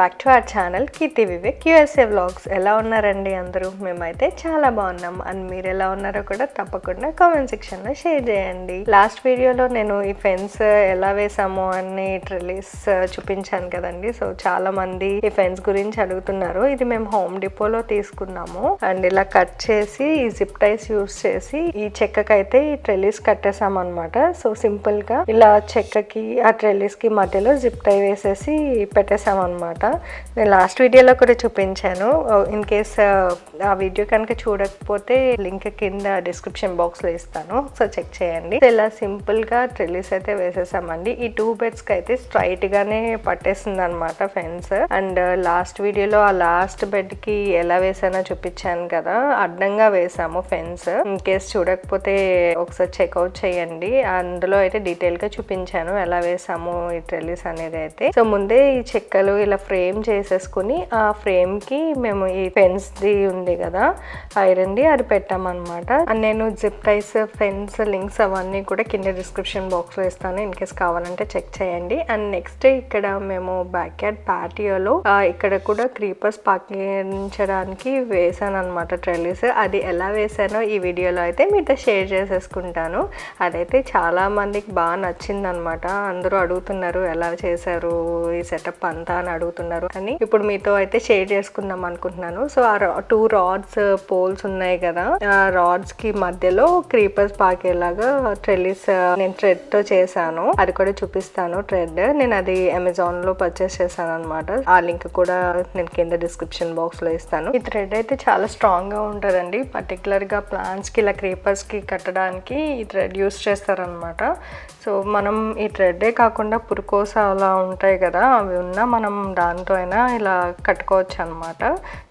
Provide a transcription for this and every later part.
Back to our channel Keerthi Vivek USA vlogs ఎలా ఉన్నారండి అందరూ? మేమైతే చాలా బాగున్నాం. అండ్ మీరు ఎలా ఉన్నారో కూడా తప్పకుండా కామెంట్ సెక్షన్లో షేర్ చేయండి. లాస్ట్ వీడియోలో నేను ఈ ఫెన్స్ ఎలా వేసాము అని ట్రిలీస్ uh, చూపించాను కదండి. సో చాలా మంది ఈ ఫెన్స్ గురించి అడుగుతున్నారు. ఇది మేము హోమ్ డిపోలో తీసుకున్నాము. అండ్ ఇలా కట్ చేసి ఈ జిప్ టైస్ యూస్ చేసి ఈ చెక్కకైతే ఈ ట్రెలిస్ కట్టేసాం అనమాట సో సింపుల్గా ఇలా చెక్కకి ఆ ట్రెలిస్కి మధ్యలో జిప్ టై వేసేసి పెట్టేసాం అనమాట నేను లాస్ట్ వీడియోలో కూడా చూపించాను. ఇన్ కేస్ ఆ వీడియో కనుక చూడకపోతే లింక్ కింద డిస్క్రిప్షన్ బాక్స్లో ఇస్తాను. సో చెక్ చేయండి. ఇలా సింపుల్గా అయితే వేసేసామండి. ఈ టూ బెడ్స్కి అయితే స్ట్రైట్ గానే పట్టేసింది అనమాట ఫెన్స్ అండ్ లాస్ట్ వీడియోలో ఆ లాస్ట్ బెడ్కి ఎలా వేసానో చూపించాను కదా. అడ్డంగా వేసాము ఫెన్స్ ఇన్ కేస్ చూడకపోతే ఒకసారి చెక్అవుట్ చేయండి. అందులో అయితే డీటెయిల్గా చూపించాను ఎలా వేసాము ఈ ట్రెలిస్ అనేది అయితే. సో ముందే ఈ చెక్కలు ఇలా ఫ్రేమ్ ఫ్రేమ్ చేసేసుకుని ఆ ఫ్రేమ్కి మేము ఈ ఫెన్స్ ది ఉంది కదా ఐరన్ది అది పెట్టామన్నమాట. నేను జిప్ టైస్ ఫెన్స్ లింక్స్ అవన్నీ కూడా కింద డిస్క్రిప్షన్ బాక్స్లో ఇస్తాను. ఇన్ కేస్ కావాలంటే చెక్ చేయండి. అండ్ నెక్స్ట్ ఇక్కడ మేము బ్యాక్ యార్డ్ పాటియోలో ఇక్కడ కూడా క్రీపర్స్ పాకించడానికి వేసాను అనమాట ట్రెలిస్ అది ఎలా వేసానో ఈ వీడియోలో అయితే మీతో షేర్ చేసేసుకుంటాను. అదైతే చాలా మందికి బాగా నచ్చింది అనమాట అందరూ అడుగుతున్నారు ఎలా చేశారు ఈ సెటప్ అంతా అని అడుగుతున్నారు. అని ఇప్పుడు మీతో అయితే షేర్ చేసుకుందాం అనుకుంటున్నాను. సో ఆ టూ రాడ్స్ పోల్స్ ఉన్నాయి కదా. ఆ రాడ్స్కి మధ్యలో క్రీపర్స్ పాకేలాగా ట్రెలిస్ uh, నేను థ్రెడ్తో చేశాను. అది కూడా చూపిస్తాను థ్రెడ్ నేను అది అమెజాన్లో పర్చేస్ చేశాను అనమాట ఆ లింక్ కూడా నేను కింద డిస్క్రిప్షన్ బాక్స్లో ఇస్తాను. ఈ థ్రెడ్ అయితే చాలా స్ట్రాంగ్గా ఉంటుందండి. పర్టికులర్గా ప్లాంట్స్కి ఇలా క్రీపర్స్కి కట్టడానికి ఈ థ్రెడ్ యూస్ చేస్తారనమాట సో మనం ఈ థ్రెడ్డే కాకుండా పురుకోస అలా ఉంటాయి కదా అవి ఉన్నా మనం దాంతో అయినా ఇలా కట్టుకోవచ్చు అనమాట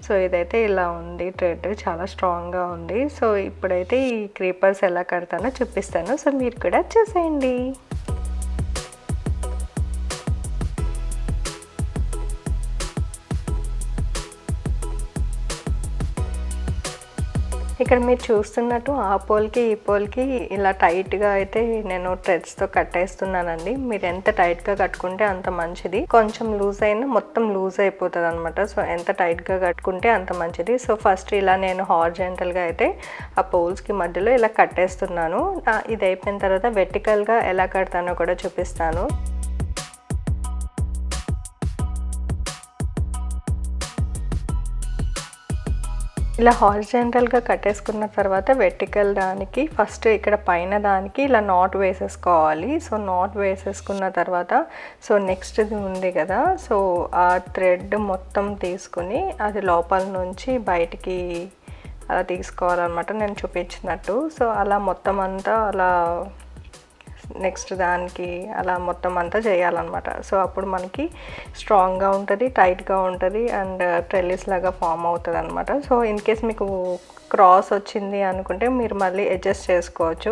సో ఇదైతే ఇలా ఉంది థ్రెడ్ చాలా స్ట్రాంగ్గా ఉంది. సో ఇప్పుడైతే ఈ క్రీపర్స్ ఎలా కడతానో చూపిస్తాను. సో మీరు కూడా చూసేయండి. ఇక్కడ మీరు చూస్తున్నట్టు ఆ పోల్కి ఈ పోల్కి ఇలా టైట్గా అయితే నేను థ్రెడ్స్తో కట్టేస్తున్నానండి. మీరు ఎంత టైట్గా కట్టుకుంటే అంత మంచిది. కొంచెం లూజ్ అయినా మొత్తం లూజ్ అయిపోతుంది అనమాట సో ఎంత టైట్గా కట్టుకుంటే అంత మంచిది. సో ఫస్ట్ ఇలా నేను హార్జెంటల్గా అయితే ఆ పోల్స్కి మధ్యలో ఇలా కట్టేస్తున్నాను. ఇది అయిపోయిన తర్వాత వెర్టికల్గా ఎలా కడతానో కూడా చూపిస్తాను. ఇలా హారిజెంటల్గా కట్టేసుకున్న తర్వాత వెర్టికల్ దానికి ఫస్ట్ ఇక్కడ పైన దానికి ఇలా నాట్ వేసేసుకోవాలి. సో నాట్ వేసేసుకున్న తర్వాత సో నెక్స్ట్ ఉంది కదా సో ఆ థ్రెడ్ మొత్తం తీసుకుని అది లోపల నుంచి బయటికి అలా తీసుకోవాలన్నమాట. నేను చూపించినట్టు. సో అలా మొత్తం అంతా అలా నెక్స్ట్ దానికి అలా మొత్తం అంతా చేయాలన్నమాట. సో అప్పుడు మనకి స్ట్రాంగ్గా ఉంటుంది టైట్గా ఉంటుంది అండ్ ట్రెల్లిస్ లాగా ఫామ్ అవుతుంది అనమాట సో ఇన్ కేస్ మీకు క్రాస్ వచ్చింది అనుకుంటే మీరు మళ్ళీ అడ్జస్ట్ చేసుకోవచ్చు.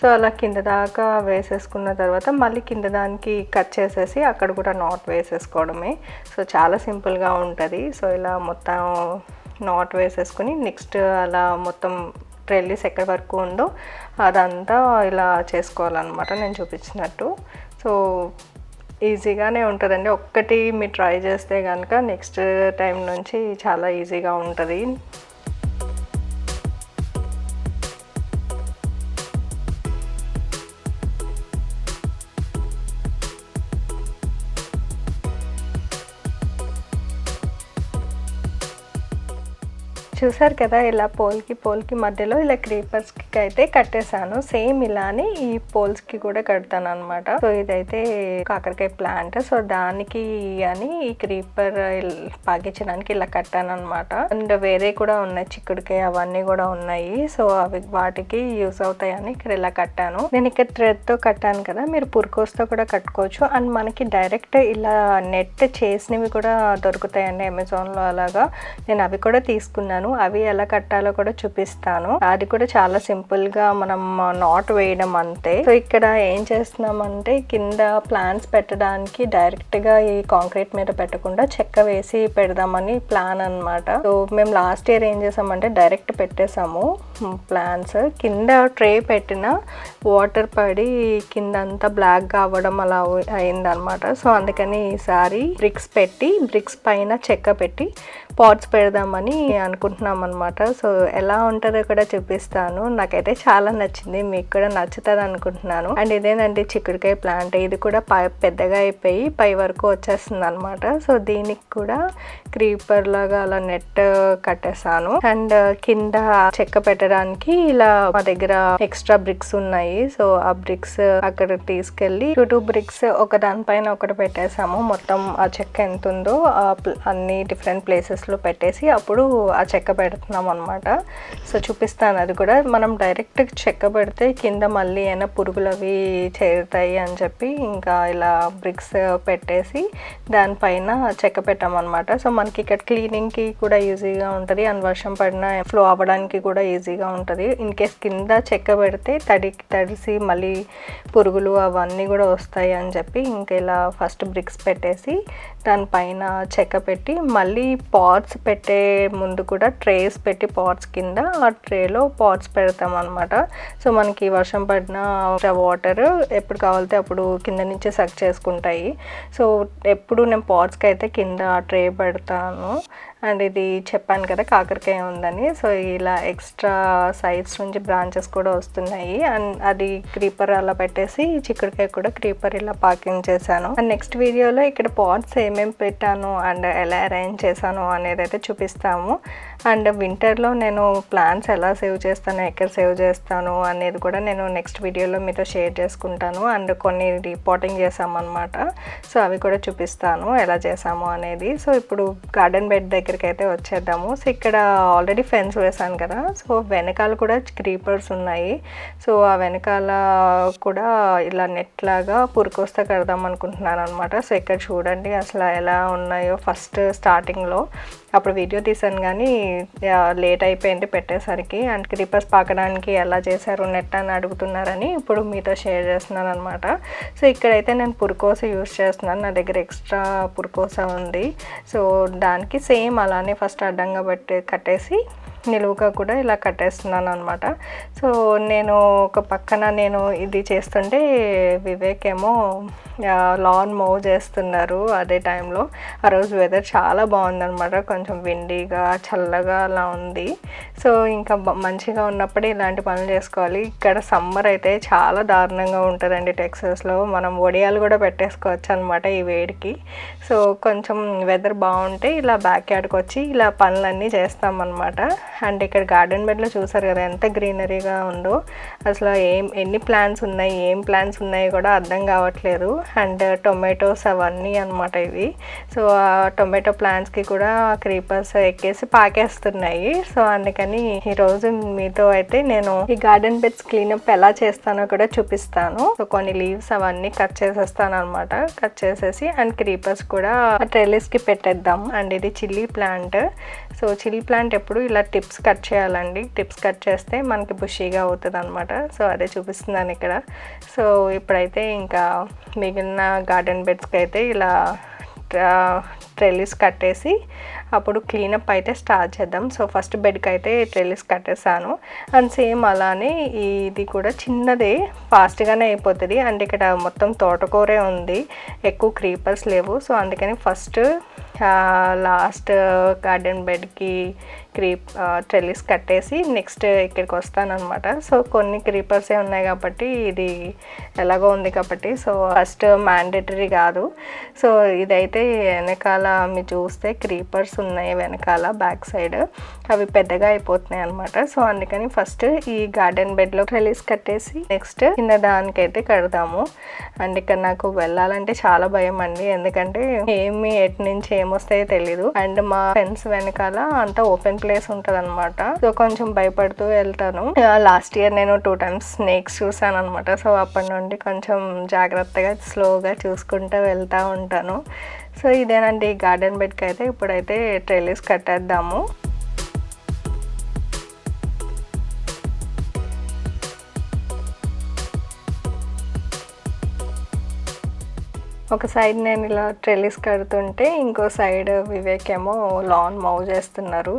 సో అలా కింద దాకా వేసేసుకున్న తర్వాత మళ్ళీ కింద దానికి కట్ చేసేసి అక్కడ కూడా నాట్ వేసేసుకోవడమే. సో చాలా సింపుల్గా ఉంటుంది. సో ఇలా మొత్తం నాట్ వేసేసుకుని నెక్స్ట్ అలా మొత్తం రెల్లీస్ ఎక్కడి వరకు ఉందో అదంతా ఇలా చేసుకోవాలన్నమాట నేను చూపించినట్టు. సో ఈజీగానే ఉంటుందండి. ఒక్కటి మీరు ట్రై చేస్తే కనుక నెక్స్ట్ టైం నుంచి చాలా ఈజీగా ఉంటుంది. చూసారు కదా ఇలా పోల్కి పోల్కి మధ్యలో ఇలా క్రీపర్స్కి అయితే కట్టేశాను. సేమ్ ఇలానే ఈ పోల్స్కి కూడా కడతాను అనమాట సో ఇదైతే కాకరకాయ ప్లాంట్. సో దానికి అని ఈ క్రీపర్ పాకించడానికి ఇలా కట్టాను అనమాట అండ్ వేరే కూడా ఉన్నాయి చిక్కుడుకాయ అవన్నీ కూడా ఉన్నాయి. సో అవి వాటికి యూస్ అవుతాయని ఇక్కడ ఇలా కట్టాను. నేను ఇక్కడ థ్రెడ్తో కట్టాను కదా మీరు పురుకోస్తో కూడా కట్టుకోవచ్చు. అండ్ మనకి డైరెక్ట్ ఇలా నెట్ చేసినవి కూడా దొరుకుతాయండి అమెజాన్లో అలాగా. నేను అవి కూడా తీసుకున్నాను. అవి ఎలా కట్టాలో కూడా చూపిస్తాను. అది కూడా చాలా సింపుల్గా మనం నాట్ వేయడం అంతే. సో ఇక్కడ ఏం చేస్తున్నామంటే కింద ప్లాన్స్ పెట్టడానికి డైరెక్ట్గా ఈ కాంక్రీట్ మీద పెట్టకుండా చెక్క వేసి పెడదామని ప్లాన్ అన్నమాట. సో మేము లాస్ట్ ఇయర్ ఏం చేసామంటే డైరెక్ట్ పెట్టేసాము ప్లాన్స్ కింద ట్రే పెట్టిన వాటర్ పడి కింద అంతా బ్లాక్గా అవ్వడం అలా అయిందనమాట సో అందుకని ఈసారి బ్రిక్స్ పెట్టి బ్రిక్స్ పైన చెక్క పెట్టి పాట్స్ పెడదామని అనుకుంటున్నాను అనుకుంటున్నాం అనమాట సో ఎలా ఉంటుందో కూడా చూపిస్తాను. నాకైతే చాలా నచ్చింది. మీకు కూడా నచ్చుతుంది అనుకుంటున్నాను. అండ్ ఇదేనండి చిక్కుడుకాయ ప్లాంట్. ఇది కూడా పెద్దగా అయిపోయి పై వరకు వచ్చేస్తుంది అనమాట సో దీనికి కూడా క్రీపర్ లాగా అలా నెట్ కట్టేసాను అండ్ కింద చెక్క పెట్టడానికి ఇలా మా దగ్గర ఎక్స్ట్రా బ్రిక్స్ ఉన్నాయి. సో ఆ బ్రిక్స్ అక్కడ తీసుకెళ్ళి టూ టూ బ్రిక్స్ ఒక దానిపైన ఒకటి పెట్టేసాము మొత్తం ఆ చెక్క ఎంత ఉందో అన్ని డిఫరెంట్ ప్లేసెస్లో పెట్టేసి అప్పుడు ఆ చెక్క చెక్క పెడుతున్నాం అనమాట సో చూపిస్తాను అది కూడా. మనం డైరెక్ట్ చెక్క పెడితే కింద మళ్ళీ అయినా పురుగులు అవి చేరుతాయి అని చెప్పి ఇంకా ఇలా బ్రిక్స్ పెట్టేసి దానిపైన చెక్క పెట్టామన్నమాట. సో మనకి ఇక్కడ క్లీనింగ్కి కూడా ఈజీగా ఉంటుంది. అండ్ వర్షం పడినా ఫ్లో అవ్వడానికి కూడా ఈజీగా ఉంటుంది. ఇన్ కేస్ కింద చెక్క పెడితే తడి తడిసి మళ్ళీ పురుగులు అవన్నీ కూడా వస్తాయి అని చెప్పి ఇంకా ఇలా ఫస్ట్ బ్రిక్స్ పెట్టేసి దానిపైన చెక్క పెట్టి మళ్ళీ పాట్స్ పెట్టే ముందు కూడా ట్రేస్ పెట్టి పాట్స్ కింద ఆ ట్రేలో పాట్స్ పెడతాం అనమాట సో మనకి వర్షం పడిన వాటర్ ఎప్పుడు కావాలితే అప్పుడు కింద నుంచి సక్ చేసుకుంటాయి. సో ఎప్పుడు నేను పాట్స్కి అయితే కింద ట్రే పెడతాను. అండ్ ఇది చెప్పాను కదా కాకరకాయ ఉందని. సో ఇలా ఎక్స్ట్రా సైడ్స్ నుంచి బ్రాంచెస్ కూడా వస్తున్నాయి. అండ్ అది క్రీపర్ అలా పెట్టేసి చిక్కుడుకాయ కూడా క్రీపర్ ఇలా పాకింగ్ చేశాను. అండ్ నెక్స్ట్ వీడియోలో ఇక్కడ పాట్స్ ఏమేమి పెట్టాను అండ్ ఎలా అరేంజ్ చేశాను అనేది అయితే చూపిస్తాము. అండ్ వింటర్లో నేను ప్లాన్స్ ఎలా సేవ్ చేస్తాను ఎక్కడ సేవ్ చేస్తాను అనేది కూడా నేను నెక్స్ట్ వీడియోలో మీతో షేర్ చేసుకుంటాను. అండ్ కొన్ని రిపోర్టింగ్ చేసామన్నమాట. సో అవి కూడా చూపిస్తాను ఎలా చేసాము అనేది. సో ఇప్పుడు గార్డెన్ బెడ్ దగ్గరికి అయితే వచ్చేద్దాము. సో ఇక్కడ ఆల్రెడీ ఫెన్స్ వేసాను కదా. సో వెనకాల కూడా క్రీపర్స్ ఉన్నాయి. సో ఆ వెనకాల కూడా ఇలా నెట్ లాగా పురుకొస్తే కడదాం అనుకుంటున్నాను అనమాట సో ఇక్కడ చూడండి అసలు ఎలా ఉన్నాయో ఫస్ట్ స్టార్టింగ్లో. అప్పుడు వీడియో తీసాను కానీ లేట్ అయిపోయింది పెట్టేసరికి. అండ్ క్రీపర్స్ పాకడానికి ఎలా చేశారు నెట్ అని అడుగుతున్నారని ఇప్పుడు మీతో షేర్ చేస్తున్నాను అనమాట సో ఇక్కడైతే నేను పురుకోస యూస్ చేస్తున్నాను. నా దగ్గర ఎక్స్ట్రా పురుకోస ఉంది. సో దానికి సేమ్ అలానే ఫస్ట్ అడ్డంగా పెట్టి కట్టేసి నిలువుగా కూడా ఇలా కట్టేస్తున్నాను అనమాట సో నేను ఒక పక్కన నేను ఇది చేస్తుంటే వివేక్ ఏమో లాన్ మూవ్ చేస్తున్నారు అదే టైంలో ఆ రోజు వెదర్ చాలా బాగుందనమాట కొంచెం విండీగా చల్లగా అలా ఉంది. సో ఇంకా మంచిగా ఉన్నప్పుడే ఇలాంటి పనులు చేసుకోవాలి. ఇక్కడ సమ్మర్ అయితే చాలా దారుణంగా ఉంటుందండి టెక్సస్లో మనం వడియాలు కూడా పెట్టేసుకోవచ్చు అనమాట ఈ వేడికి. సో కొంచెం వెదర్ బాగుంటే ఇలా బ్యాక్ యార్డ్కి వచ్చి ఇలా పనులన్నీ చేస్తామన్నమాట. అండ్ ఇక్కడ గార్డెన్ బెడ్లో చూసారు కదా ఎంత గ్రీనరీగా ఉందో. అసలు ఏం ఎన్ని ప్లాంట్స్ ఉన్నాయి ఏం ప్లాంట్స్ ఉన్నాయి కూడా అర్థం కావట్లేదు. అండ్ టొమాటోస్ అవన్నీ అన్నమాట ఇవి. సో ఆ టొమాటో ప్లాంట్స్కి కూడా క్రీపర్స్ ఎక్కేసి పాకేస్తున్నాయి. సో అందుకని ఈరోజు మీతో అయితే నేను ఈ గార్డెన్ బెడ్స్ క్లీనప్ ఎలా చేస్తానో కూడా చూపిస్తాను. సో కొన్ని లీవ్స్ అవన్నీ కట్ చేసేస్తాను అనమాట కట్ చేసేసి అండ్ క్రీపర్స్ కూడా ట్రెలిస్కి పెట్టేద్దాం. అండ్ ఇది chilli plant. So chilli plant ఎప్పుడు ఇలా టిప్ టిప్స్ కట్ చేయాలండి. టిప్స్ కట్ చేస్తే మనకి బుషీగా అవుతుంది అనమాట సో అదే చూపిస్తున్నాను ఇక్కడ. సో ఇప్పుడైతే ఇంకా మిగిలిన గార్డెన్ బెడ్స్కి అయితే ఇలా ట్రెలిస్ కట్టేసి అప్పుడు క్లీనప్ అయితే స్టార్ట్ చేద్దాం. సో ఫస్ట్ బెడ్కి అయితే ట్రెలిస్ కట్టేసాను. అండ్ సేమ్ అలానే ఇది కూడా చిన్నదే ఫాస్ట్గానే అయిపోతుంది. అండ్ ఇక్కడ మొత్తం తోటకూరే ఉంది. ఎక్కువ క్రీపర్స్ లేవు. సో అందుకని ఫస్ట్ లాస్ట్ గార్డెన్ బెడ్కి క్రీప్ ట్రెలిస్ కట్టేసి నెక్స్ట్ ఇక్కడికి వస్తానమాట సో కొన్ని క్రీపర్సే ఉన్నాయి కాబట్టి ఇది ఎలాగో ఉంది కాబట్టి సో ఫస్ట్ మ్యాండేటరీ కాదు. సో ఇదైతే వెనకాల మీరు చూస్తే క్రీపర్స్ ఉన్నాయి వెనకాల బ్యాక్ సైడ్ అవి పెద్దగా అయిపోతున్నాయి అనమాట సో అందుకని ఫస్ట్ ఈ గార్డెన్ బెడ్లో ట్రెలిస్ కట్టేసి నెక్స్ట్ కింద దానికైతే కడదాము అండ్ ఇక్కడ నాకు వెళ్ళాలంటే చాలా భయం అండి. ఎందుకంటే ఏమి ఎటు నుంచి ఏమొస్తాయో తెలీదు. అండ్ మా ఫ్రెండ్స్ వెనకాల అంతా ఓపెన్ ప్లేస్ ఉంటది అనమాట సో కొంచెం భయపడుతూ వెళ్తాను. లాస్ట్ ఇయర్ నేను టూ టైమ్స్ స్నేక్స్ చూసాను అనమాట సో అప్పటి నుండి కొంచెం జాగ్రత్తగా స్లోగా చూసుకుంటూ వెళ్తూ ఉంటాను. సో ఇదేనండి గార్డెన్ బెడ్కి అయితే ఇప్పుడైతే ట్రెలీస్ కట్టేద్దాము. ఒక సైడ్ నేను ఇలా ట్రెలిస్ కడుతుంటే ఇంకో సైడ్ వివేక్ ఏమో లాన్ మౌ చేస్తున్నారు.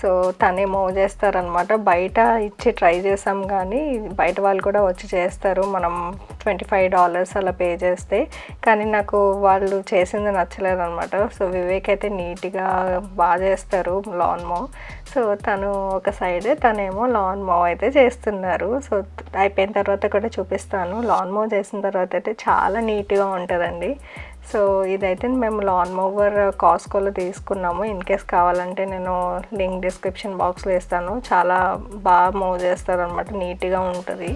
సో తనే మౌ చేస్తారనమాట బయట ఇచ్చి ట్రై చేసాం కానీ బయట వాళ్ళు కూడా వచ్చి చేస్తారు. మనం ట్వంటీ ఫైవ్ డాలర్స్ అలా పే చేస్తే. కానీ నాకు వాళ్ళు చేసింది నచ్చలేదు అనమాట సో వివేక్ అయితే నీట్గా బాగా చేస్తారు లాన్ మౌ సో తను ఒక సైడ్ తనేమో లాన్ మూవ్ అయితే చేస్తున్నారు. సో అయిపోయిన తర్వాత కూడా చూపిస్తాను. లాన్ మూవ్ చేసిన తర్వాత అయితే చాలా నీట్గా ఉంటుందండి. సో ఇదైతే మేము లాన్ మూవర్ కాస్కోలో తీసుకున్నాము. ఇన్ కేస్ కావాలంటే నేను లింక్ డిస్క్రిప్షన్ బాక్స్లో ఇస్తాను. చాలా బాగా మూవ్ చేస్తారు అనమాట నీట్గా ఉంటుంది.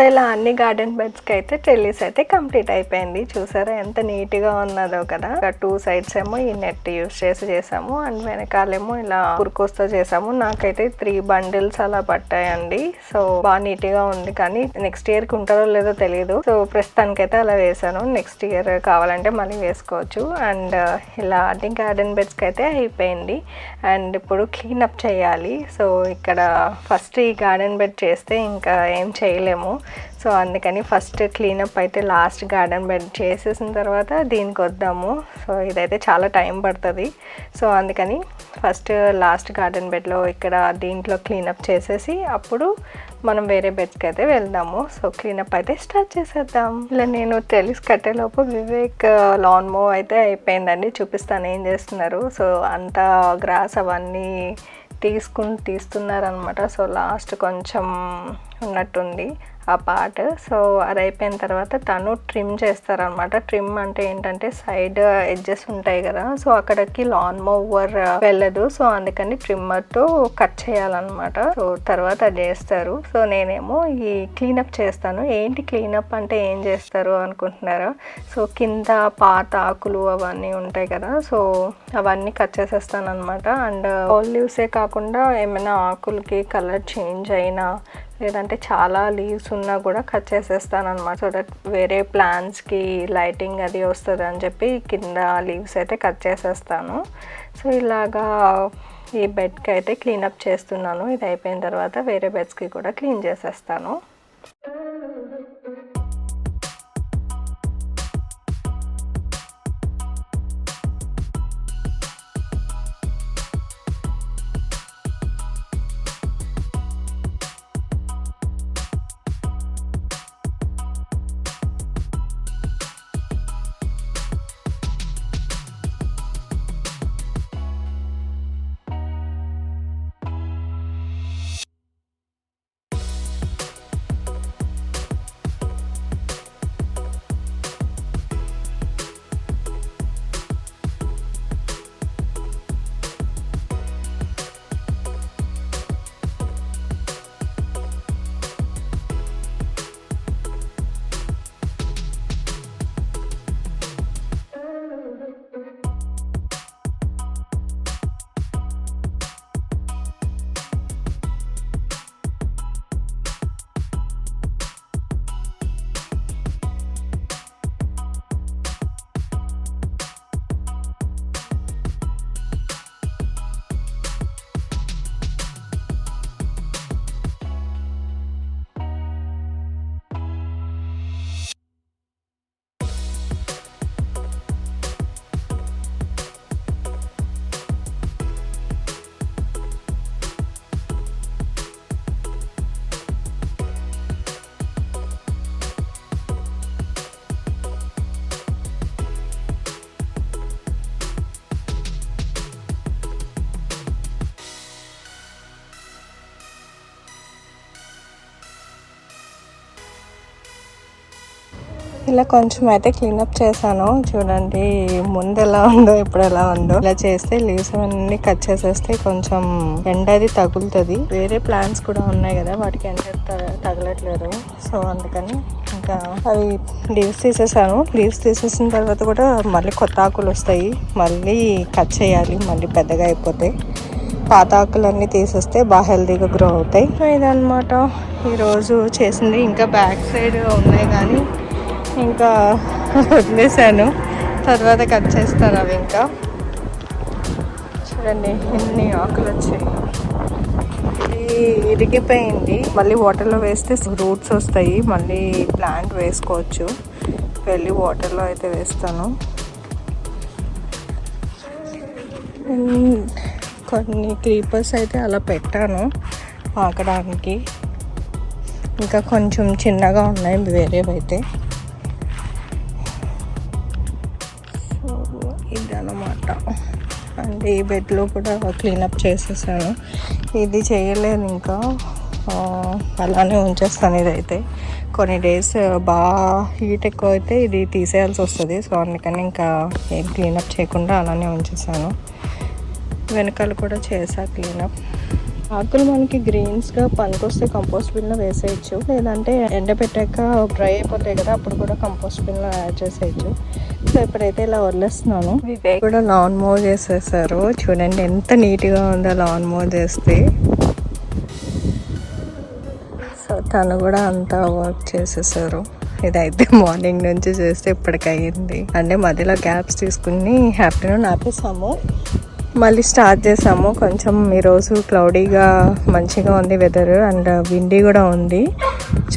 సో ఇలా అన్ని గార్డెన్ బెడ్స్కి అయితే టెల్లీస్ అయితే కంప్లీట్ అయిపోయింది. చూసారా ఎంత నీట్గా ఉన్నదో కదా. టూ సైడ్స్ ఏమో ఈ నెట్ యూస్ చేసి చేసాము. అండ్ వెనకాలేమో ఇలా కురుకోస్తో చేసాము. నాకైతే త్రీ బండిల్స్ అలా పట్టాయండి. సో బాగా నీట్గా ఉంది కానీ నెక్స్ట్ ఇయర్కి ఉంటారో లేదో తెలియదు సో ప్రస్తుతానికైతే అలా వేసాను. నెక్స్ట్ ఇయర్ కావాలంటే మళ్ళీ వేసుకోవచ్చు. అండ్ uh, ఇలా అన్ని గార్డెన్ బెడ్స్కి అయితే అయిపోయింది. అండ్ ఇప్పుడు క్లీనప్ చేయాలి. సో ఇక్కడ ఫస్ట్ ఈ గార్డెన్ బెడ్ చేస్తే ఇంకా ఏం చేయలేము. సో అందుకని ఫస్ట్ క్లీనప్ అయితే లాస్ట్ గార్డెన్ బెడ్ చేసేసిన తర్వాత దీనికి వద్దాము. సో ఇదైతే చాలా టైం పడుతుంది. సో అందుకని ఫస్ట్ లాస్ట్ గార్డెన్ బెడ్లో ఇక్కడ దీంట్లో క్లీనప్ చేసేసి అప్పుడు మనం వేరే బెడ్స్కి అయితే వెళ్దాము. సో క్లీనప్ అయితే స్టార్ట్ చేసేద్దాం. ఇలా నేను తెలిసి కట్టేలోపు వివేక్ లాన్ మూవ్ అయితే అయిపోయిందండి. చూపిస్తాను ఏం చేస్తున్నారు. సో అంతా గ్రాస్ అవన్నీ తీసుకుని తీస్తున్నారనమాట సో లాస్ట్ కొంచెం ఉన్నట్టుంది. ఆ పార్ట్ సో అది అయిపోయిన తర్వాత తను ట్రిమ్ చేస్తారనమాట ట్రిమ్ అంటే ఏంటంటే సైడ్ ఎడ్జెస్ ఉంటాయి కదా. సో అక్కడికి లాన్ మూవర్ వెళ్ళదు. సో అందుకని ట్రిమ్మర్తో కట్ చేయాలన్నమాట. సో తర్వాత అది చేస్తారు సో నేనేమో ఈ క్లీనప్ చేస్తాను. ఏంటి క్లీనప్ అంటే ఏం చేస్తారు అనుకుంటున్నారా? సో కింద పాత ఆకులు అవన్నీ ఉంటాయి కదా. సో అవన్నీ కట్ చేసేస్తాను అనమాట అండ్ లీవ్సే కాకుండా ఏమైనా ఆకులకి కలర్ చేంజ్ అయినా లేదంటే చాలా లీవ్స్ ఉన్నా కూడా కట్ చేసేస్తాను అనమాట సో దట్ వేరే ప్లాంట్స్కి లైటింగ్ అది వస్తుంది అని చెప్పి కింద లీవ్స్ అయితే కట్ చేసేస్తాను. సో ఇలాగా ఈ బెడ్కి అయితే క్లీనప్ చేస్తున్నాను. ఇది అయిపోయిన తర్వాత వేరే బెడ్స్కి కూడా క్లీన్ చేసేస్తాను. ఇలా కొంచెం అయితే క్లీనప్ చేశాను. చూడండి ముందు ఎలా ఉందో ఇప్పుడు ఎలా ఉందో. ఇలా చేస్తే లీవ్స్ అన్ని కట్ చేసేస్తే కొంచెం ఎండ అది తగులుతుంది. వేరే ప్లాంట్స్ కూడా ఉన్నాయి కదా వాటికి ఎండ తగలట్లేదు. సో అందుకని ఇంకా అవి లీవ్స్ తీసేసాను. లీవ్స్ తీసేసిన తర్వాత కూడా మళ్ళీ కొత్త ఆకులు వస్తాయి. మళ్ళీ కట్ చేయాలి మళ్ళీ పెద్దగా అయిపోతాయి పాత ఆకులన్నీ తీసేస్తే బాగా హెల్తీగా గ్రో అవుతాయి. ఇదనమాట ఈరోజు చేసింది. ఇంకా బ్యాక్ సైడ్ ఉన్నాయి కానీ ఇంకా వదిలేసాను తర్వాత కట్ చేస్తాను అవి ఇంకా. చూడండి ఎన్ని ఆకులు వచ్చాయి. ఇది ఇరిగిపోయింది. మళ్ళీ వాటర్లో వేస్తే రూట్స్ వస్తాయి. మళ్ళీ ప్లాంట్ వేసుకోవచ్చు. వెళ్ళి వాటర్లో అయితే వేస్తాను. కొన్ని క్రీపర్స్ అయితే అలా పెట్టాను పాకడానికి ఇంకా కొంచెం చిన్నగా ఉన్నాయి వేరేవైతే. ఇదన్నమాట. అండ్ ఈ బెడ్లో కూడా క్లీనప్ చేసేసాను. ఇది చేయలేదు ఇంకా. అలానే ఉంచేస్తాను ఇదైతే. కొన్ని డేస్ బాగా హీట్ ఎక్కువ అయితే ఇది తీసేయాల్సి వస్తుంది. సో అందుకని ఇంకా ఏం క్లీనప్ చేయకుండా అలానే ఉంచేసాను. వెనకాల కూడా చేసా క్లీనప్. ఆకులు మనకి గ్రీన్స్గా పనికొస్తే కంపోస్ట్ బిన్లో వేసేయచ్చు. లేదంటే ఎండబెట్టాక డ్రై అయిపోతాయి కదా అప్పుడు కూడా కంపోస్ట్ బిన్లో యాడ్ చేసేయచ్చు. సో ఇప్పుడైతే ఇలా వదిలేస్తున్నాను. వివేక్ కూడా లాన్ మో చేసేసారు. చూడండి ఎంత నీట్గా ఉందో లాన్ మో చేస్తే. సో తను కూడా అంతా వర్క్ చేసేసారు. ఇదైతే మార్నింగ్ నుంచి చేస్తే ఇప్పటికి అయ్యింది. అంటే మధ్యలో గ్యాప్స్ తీసుకుని ఆఫ్టర్నూన్ ఆపేసాము. మళ్ళీ స్టార్ట్ చేసాము. కొంచెం ఈరోజు క్లౌడీగా మంచిగా ఉంది వెదర్ అండ్ విండీ కూడా ఉంది.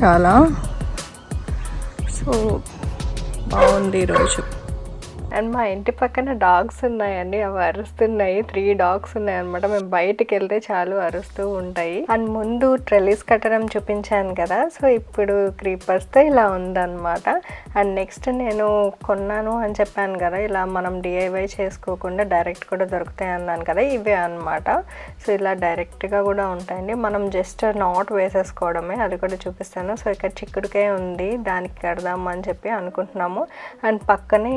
చాలా. సో బాగుంది ఈరోజు అండ్ మా ఇంటి పక్కన డాగ్స్ ఉన్నాయండి అవి అరుస్తున్నాయి. త్రీ డాగ్స్ ఉన్నాయి అనమాట మేము బయటికి వెళ్తే చాలు అరుస్తూ ఉంటాయి. అండ్ ముందు ట్రెలిస్ కట్టడం చూపించాను కదా సో ఇప్పుడు క్రీపర్స్తో ఇలా ఉందన్నమాట. అండ్ నెక్స్ట్ నేను కొన్నాను అని చెప్పాను కదా ఇలా మనం డిఐవై చేసుకోకుండా డైరెక్ట్ కూడా దొరుకుతాయి అన్నాను కదా ఇవే అన్నమాట. సో ఇలా డైరెక్ట్గా కూడా ఉంటాయండి. మనం జస్ట్ నాట్ వేసేసుకోవడమే అది కూడా చూపిస్తాను. సో ఇక్కడ చిక్కుడుకాయ ఉంది దానికి కడదాం అని చెప్పి అనుకుంటున్నాము. అండ్ పక్కనే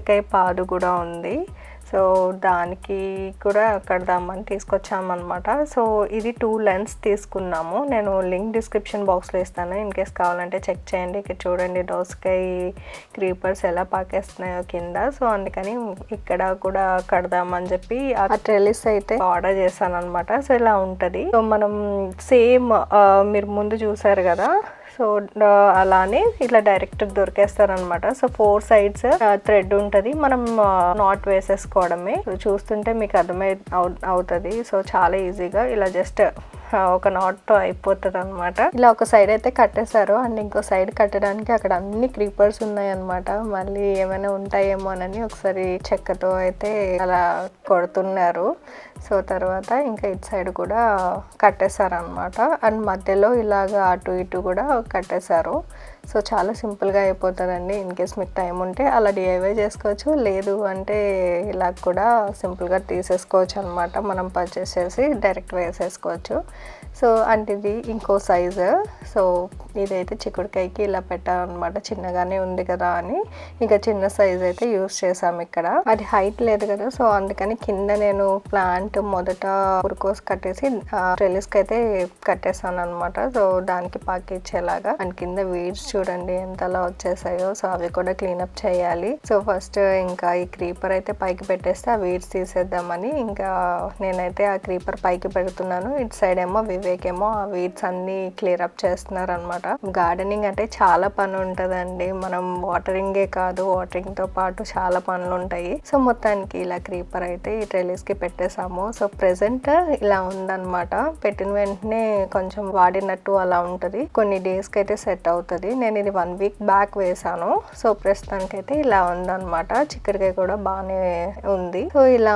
దోసకాయ పాదు కూడా ఉంది. సో దానికి కూడా కడదామని తీసుకొచ్చామన్నమాట. సో ఇది టూ లెన్స్ తీసుకున్నాము. నేను లింక్ డిస్క్రిప్షన్ బాక్స్లో ఇస్తాను. ఇన్ కేస్ కావాలంటే చెక్ చేయండి. ఇక్కడ చూడండి దోసకాయ క్రీపర్స్ ఎలా పాకేస్తున్నాయో కింద. సో అందుకని ఇక్కడ కూడా కడదామని చెప్పి ఆ ట్రెలిస్ అయితే ఆర్డర్ చేశాను అనమాట సో ఇలా ఉంటుంది. సో మనం సేమ్ మీరు ముందు చూసారు కదా సో అలానే ఇట్లా డైరెక్ట్ దొరికేస్తారనమాట సో ఫోర్ సైడ్స్ థ్రెడ్ ఉంటుంది. మనం నాట్ వేసేసుకోవడమే. చూస్తుంటే మీకు అర్థమై అవు- అవుతుంది. సో చాలా ఈజీగా ఇలా జస్ట్ ఒక నాట్తో అయిపోతుంది అనమాట ఇలా ఒక సైడ్ అయితే కట్టేశారు. అండ్ ఇంకో సైడ్ కట్టడానికి అక్కడ అన్ని క్రీపర్స్ ఉన్నాయి అనమాట మళ్ళీ ఏమైనా ఉంటాయేమోనని ఒకసారి చెక్కతో అయితే అలా కొడుతున్నారు. సో తర్వాత ఇంకా ఇటు సైడ్ కూడా కట్టేశారు అనమాట అండ్ మధ్యలో ఇలాగ అటు ఇటు కూడా కట్టేశారు. సో చాలా సింపుల్గా అయిపోతుందండి. ఇన్ కేస్ మీకు టైం ఉంటే అలా డిఐవై చేసుకోవచ్చు. లేదు అంటే ఇలా కూడా సింపుల్గా తీసేసుకోవచ్చు అనమాట మనం పర్చేస్ చేసి డైరెక్ట్ వేసేసుకోవచ్చు. సో అంటే ఇది ఇంకో సైజు సో ఇదైతే చిక్కుడుకాయకి ఇలా పెట్టాలన్నమాట. చిన్నగానే ఉంది కదా అని. ఇంకా చిన్న సైజ్ అయితే యూస్ చేసాము ఇక్కడ. అది హైట్ లేదు కదా సో అందుకని కింద నేను ప్లాంట్ మొదట ఉరుకోసి కట్టేసి ట్రెలిస్కి అయితే కట్టేసాను అనమాట సో దానికి పాకిచ్చేలాగా. అండ్ కింద వీడ్స్ చూడండి ఎంతలా వచ్చేసాయో. సో అవి కూడా క్లీనప్ చేయాలి. సో ఫస్ట్ ఇంకా ఈ క్రీపర్ అయితే పైకి పెట్టేస్తే ఆ వీడ్స్ తీసేద్దామని ఇంకా నేనైతే ఆ క్రీపర్ పైకి పెడుతున్నాను. ఇటు సైడ్ ఏమో వివేక్ ఏమో ఆ వీడ్స్ అన్ని క్లియర్ అప్ చేస్తున్నారు అనమాట గార్డెనింగ్ అంటే చాలా పని ఉంటుందండి మనం వాటరింగే కాదు వాటరింగ్తో పాటు చాలా పనులు ఉంటాయి సో మొత్తానికి ఇలా క్రీపర్ అయితే ఈ ట్రెలిస్కి పెట్టేసాము. సో ప్రెసెంట్ ఇలా ఉందన్నమాట పెట్టిన వెంటనే కొంచెం వాడినట్టు అలా ఉంటుంది. కొన్ని డేస్కి అయితే సెట్ అవుతుంది. నేను ఇది వన్ వీక్ బ్యాక్ వేసాను. సో ప్రస్తుతానికి అయితే ఇలా ఉందన్నమాట చిక్కడికాయ కూడా బాగానే ఉంది. సో ఇలా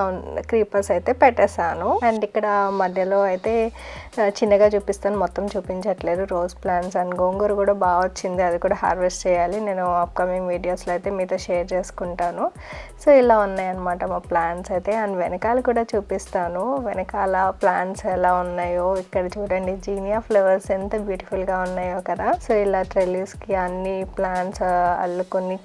క్రీపర్స్ అయితే పెట్టేశాను అండ్ ఇక్కడ మధ్యలో అయితే చిన్నగా చూపిస్తాను. మొత్తం చూపించట్లేదు. రోజ్ ప్లాంట్స్ అండ్ అండ్ గోంగూర కూడా బాగా వచ్చింది అది కూడా హార్వెస్ట్ చేయాలి. నేను అప్కమింగ్ వీడియోస్లో అయితే మీతో షేర్ చేసుకుంటాను. సో ఇలా ఉన్నాయన్నమాట మా ప్లాంట్స్ అయితే. అండ్ వెనకాల కూడా చూపిస్తాను. వెనకాల ప్లాంట్స్ ఎలా ఉన్నాయో. ఇక్కడ చూడండి జీనియా ఫ్లవర్స్ ఎంత బ్యూటిఫుల్గా ఉన్నాయో కదా. సో ఇలా ట్రెలీస్కి అన్ని ప్లాంట్స్ అల్లుకొని